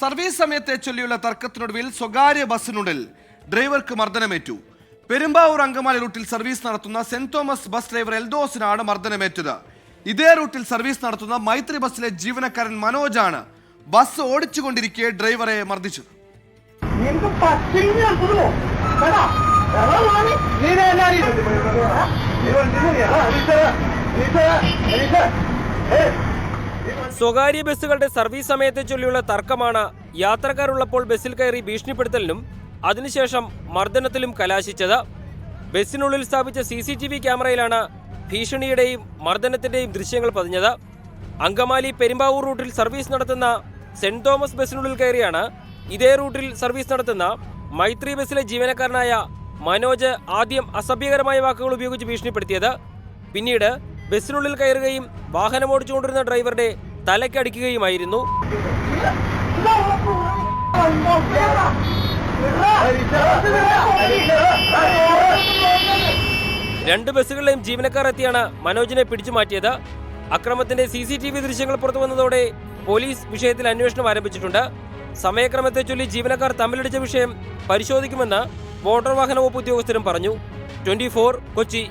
Service സമയത്തെ ചൊല്ലിയുള്ള തർക്കത്തിനൊടുവിൽ സ്വകാര്യ ബസ്സിനുള്ളിൽ ഡ്രൈവർക്ക് മർദ്ദനമേറ്റു. പെരുമ്പാവൂർ അങ്കമാലി റൂട്ടിൽ സർവീസ് നടത്തുന്ന സെന്റ് തോമസ് ബസ് ഡ്രൈവർ എൽദോസിനാണ് മർദ്ദനമേറ്റത്. ഇതേ റൂട്ടിൽ സർവീസ് നടത്തുന്ന മൈത്രി ബസ്സിലെ ജീവനക്കാരൻ മനോജാണ് ബസ് ഓടിച്ചുകൊണ്ടിരിക്കെ ഡ്രൈവറെ മർദ്ദിച്ചത്. നീ സ്വകാര്യ ബസ്സുകളുടെ സർവീസ് സമയത്തെ ചൊല്ലിയുള്ള തർക്കമാണ് യാത്രക്കാരുള്ളപ്പോൾ ബസ്സിൽ കയറി ഭീഷണിപ്പെടുത്തലിനും അതിനുശേഷം മർദ്ദനത്തിലും കലാശിച്ചത്. ബസ്സിനുള്ളിൽ സ്ഥാപിച്ച സി സി ടി വി ക്യാമറയിലാണ് ഭീഷണിയുടെയും മർദ്ദനത്തിന്റെയും ദൃശ്യങ്ങൾ പതിഞ്ഞത്. അങ്കമാലി പെരുമ്പാവൂർ റൂട്ടിൽ സർവീസ് നടത്തുന്ന സെന്റ് തോമസ് ബസ്സിനുള്ളിൽ കയറിയാണ് ഇതേ റൂട്ടിൽ സർവീസ് നടത്തുന്ന മൈത്രി ബസ്സിലെ ജീവനക്കാരനായ മനോജ് ആദ്യം അസഭ്യകരമായ വാക്കുകൾ ഉപയോഗിച്ച് ഭീഷണിപ്പെടുത്തിയത്. പിന്നീട് ബസ്സിനുള്ളിൽ കയറുകയും വാഹനം ഓടിച്ചുകൊണ്ടിരുന്ന ഡ്രൈവറുടെ തലക്കടിക്കുകയുമായിരുന്നു. രണ്ട് ബസ്സുകളിലെയും ജീവനക്കാർ എത്തിയാണ് മനോജിനെ പിടിച്ചു മാറ്റിയത്. അക്രമത്തിന്റെ സി സി ടി വി ദൃശ്യങ്ങൾ പുറത്തു വന്നതോടെ പോലീസ് വിഷയത്തിൽ അന്വേഷണം ആരംഭിച്ചിട്ടുണ്ട്. സമയക്രമത്തെ ചൊല്ലി ജീവനക്കാർ തമ്മിലടിച്ച വിഷയം പരിശോധിക്കുമെന്ന് മോട്ടോർ വാഹന വകുപ്പ് ഉദ്യോഗസ്ഥരും പറഞ്ഞു. ട്വന്റി കൊച്ചി.